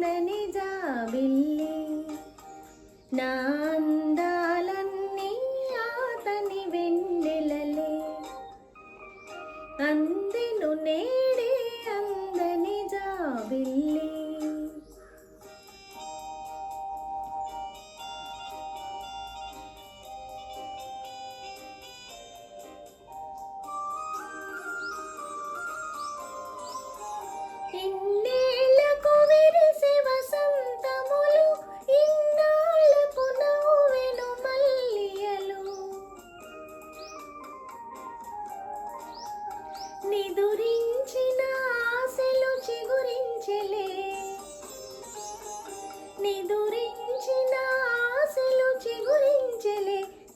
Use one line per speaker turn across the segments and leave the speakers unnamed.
అందని జాబిల్లి నా అందాలన్నీ ఆతని వెన్నెలలే. అందెను నే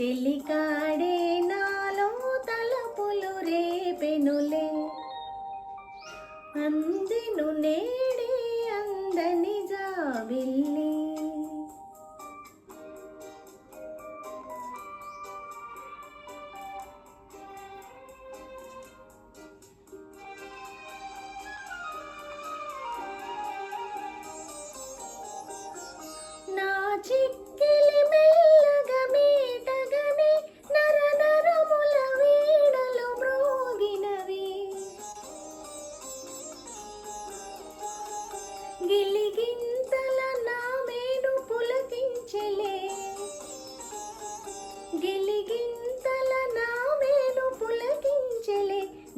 చెలికాడే నాలో తలపులు రేపెనులే. అందెను నేడే అందని జాబిల్లి. నా చిక్కిలి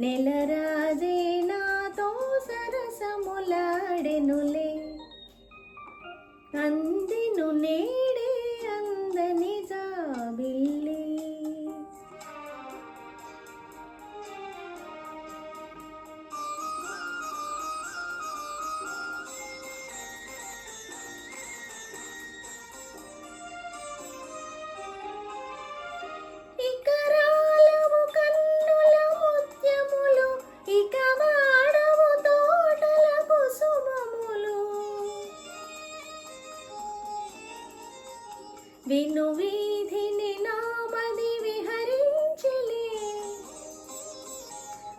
నెలరాజే నాతో సరసములాడెనులే. అందెను నేడే విను వీధిని నామది విహరించిలే.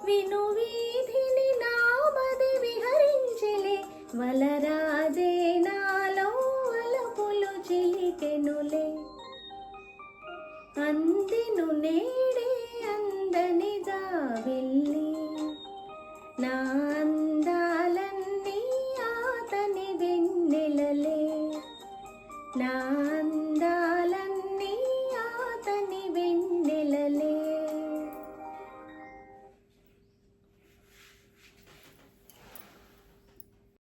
వినువీధిని నామది విహరించిలే. వలరాజే నాలో అలపులు చిలికెనులే. అందిను నేడే అందనిగా వెళ్ళి నా అందాలన్నీ ఆతని వెన్నెలలే. నా